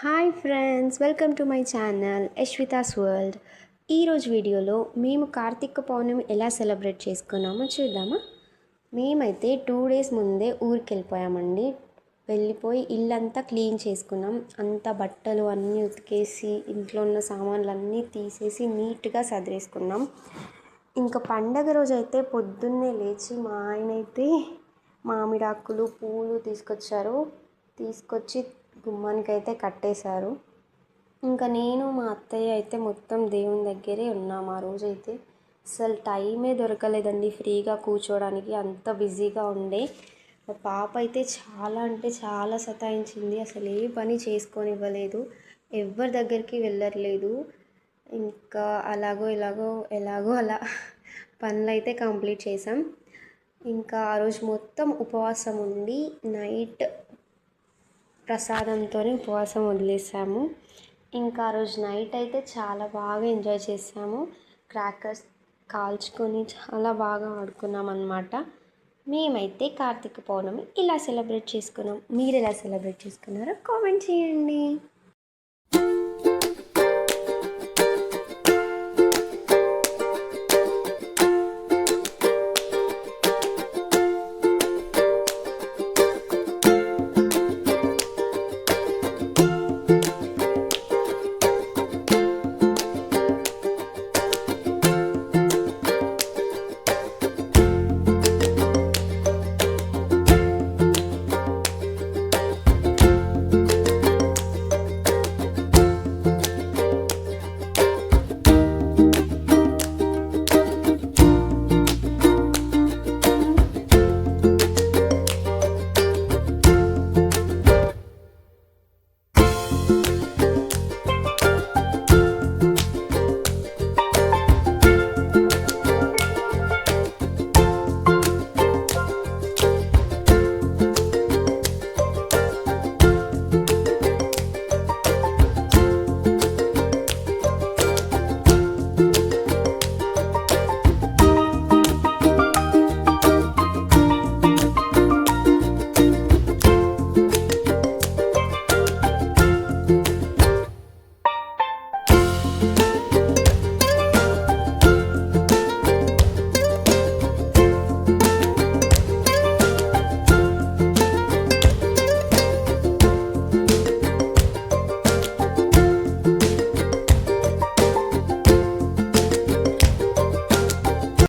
Hi friends welcome to my channel Yashwitha's world ఈరోజు వీడియోలో మేము కార్తీక పౌర్ణమి ఎలా సెలబ్రేట్ చేసుకున్నామో చూద్దామా? మేమైతే టూ డేస్ ముందే ఊరికి వెళ్ళిపోయామండి. వెళ్ళిపోయి ఇల్లంతా క్లీన్ చేసుకున్నాం. అంతా బట్టలు అన్నీ ఉతికేసి ఇంట్లో ఉన్న సామాన్లు అన్నీ తీసేసి నీట్గా సదిరేసుకున్నాం. ఇంకా పండగ రోజు అయితే పొద్దున్నే లేచి మా ఆయన అయితే మామిడాకులు పూలు తీసుకొచ్చారు. తీసుకొచ్చి గుమ్మానికి అయితే కట్టేశారు. ఇంకా నేను మా అత్తయ్య అయితే మొత్తం దేవుని దగ్గరే ఉన్నాం ఆ రోజైతే. అసలు టైమే దొరకలేదండి ఫ్రీగా కూర్చోవడానికి అంత బిజీగా ఉండే. మా పాప అయితే చాలా అంటే చాలా సతాయించింది అసలు ఏ పని చేసుకొని ఇవ్వలేదు ఎవరి దగ్గరికి వెళ్ళట్లేదు. ఇంకా అలాగో ఇలాగో ఎలాగో అలా పనులు అయితే కంప్లీట్ చేసాం ఇంకా ఆ రోజు మొత్తం ఉపవాసం ఉండి నైట్ ప్రసాదంతోనే ఉపవాసం వదిలేసాము. ఇంకా ఆ రోజు నైట్ అయితే చాలా బాగా ఎంజాయ్ చేసాము. క్రాకర్స్ కాల్చుకొని చాలా బాగా ఆడుకున్నాం అనమాట మేమైతే కార్తీక పౌర్ణమి ఇలా సెలబ్రేట్ చేసుకున్నాం. మీరు ఎలా సెలబ్రేట్ చేసుకున్నారో కామెంట్ చేయండి.